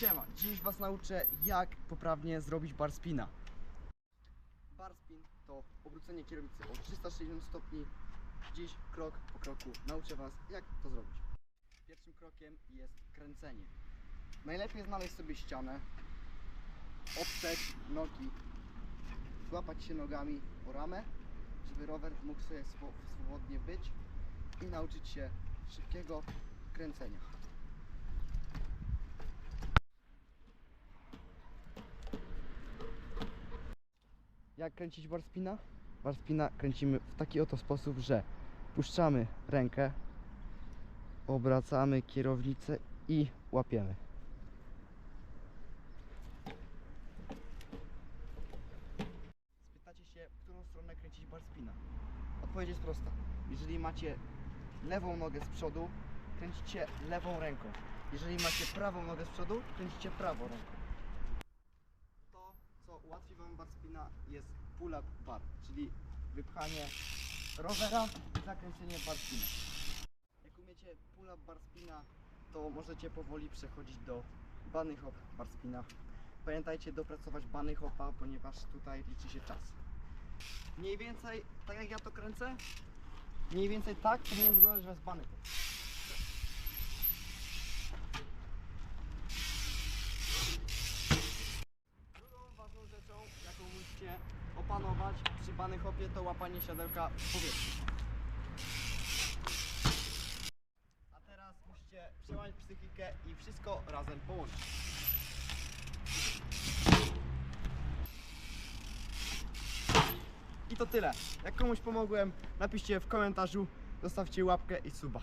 Siema, dziś Was nauczę jak poprawnie zrobić bar spina. Bar spin to obrócenie kierownicy o 360 stopni. Dziś krok po kroku nauczę Was jak to zrobić. Pierwszym krokiem jest kręcenie. Najlepiej znaleźć sobie ścianę, oprzeć nogi, złapać się nogami o ramę, żeby rower mógł sobie swo- swobodnie być i nauczyć się szybkiego kręcenia. Jak kręcić bar spina? Bar spina kręcimy w taki oto sposób, że puszczamy rękę, obracamy kierownicę i łapiemy. Spytacie się, w którą stronę kręcić bar spina? Odpowiedź jest prosta. Jeżeli macie lewą nogę z przodu, kręcicie lewą ręką. Jeżeli macie prawą nogę z przodu, kręcicie prawą ręką. Ułatwi Wam bar spina jest pull-up bar, czyli wypchanie rowera i zakręcenie bar spina. Jak umiecie pull-up bar spina, to możecie powoli przechodzić do bunny hop bar spina. Pamiętajcie dopracować bunny hopa, ponieważ tutaj liczy się czas. Mniej więcej tak jak ja to kręcę, mniej więcej tak powinien wyglądać wasz bunny hop. Opanować przy bunny hopie, to łapanie siadełka w powietrzu. A teraz musicie przełamać psychikę i wszystko razem połączyć. I to tyle. Jak komuś pomogłem, napiszcie w komentarzu, zostawcie łapkę i suba.